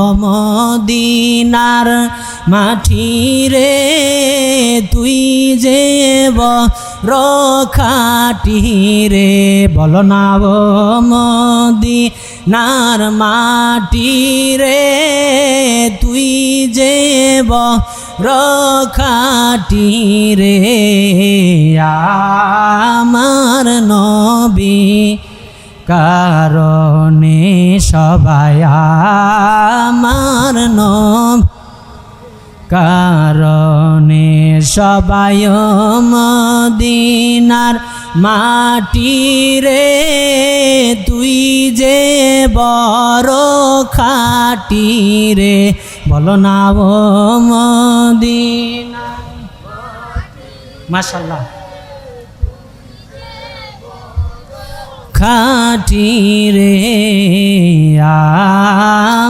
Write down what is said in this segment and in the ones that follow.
অমদিনার মাটি রে, তুই যে রখাটি রে। বল না ও মদিনার মাটি রে, তুই যে রখাটি রে। আমার নবী কারণে সবাই সবাই মদিনার মাটি রে, তুই যে বড় খাটি রে। বলো না ও মদিনা। মাশাল্লাহ খাটি রে আমার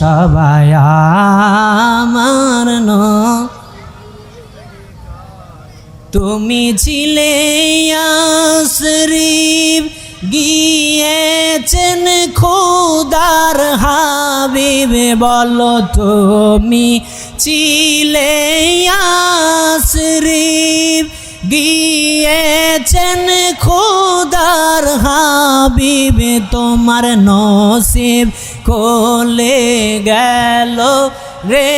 সবাই আমার ন। তুমি ছিলে আশরিফ গিয়েছেন খোদার হাবিব। বলো তুমি ছিলে আশরিফ গিয়েছেন খোদার হাবিব তোমার নসিব কোলে গেল রে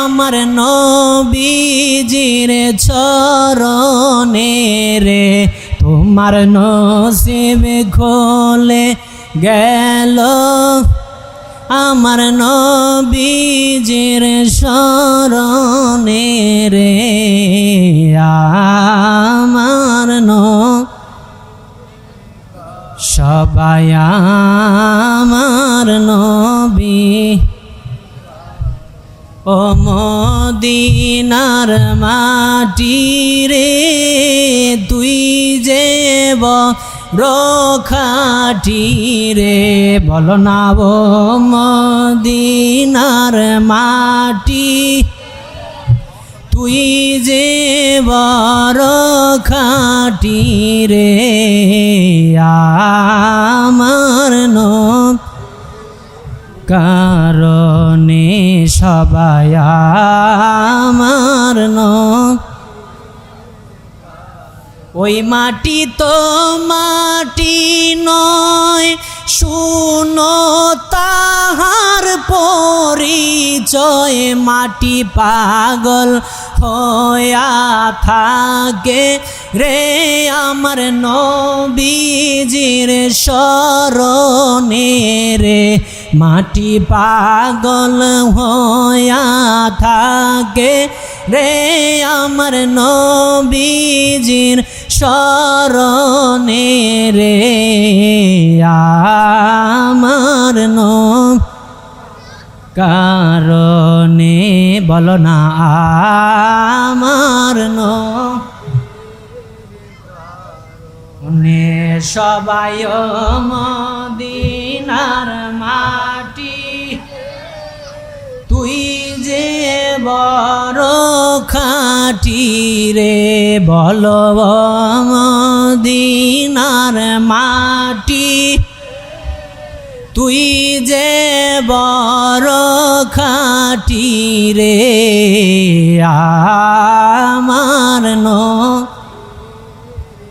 আমার নবীজির চরণে রে। তোমার নসিব খোলে গেল আমার নবীজির শরণে রে। আমার ন সবাই আমার নবী। ও মদিনার মাটি রে তুই যে রখাটি রে বল না ও মদিনার মাটি, তুই যে বড় খাটি রে আমার ওই মাটি তো মাটি নয়, শুনো তাহার পরিচয়। মাটি পাগল হয়া থাকে রে আমার নবীজির শরণে রে। মাটি পাগল হয়া থাকে রে আমার নবীজির শরণে রে। আমার নব কারণে বল না, আমার নে সবাই মদিনার মাটি তুই যে বড় খাটি রে, বল মদিনার মাটি। তুই যে বড় খাটি রে, আমার ন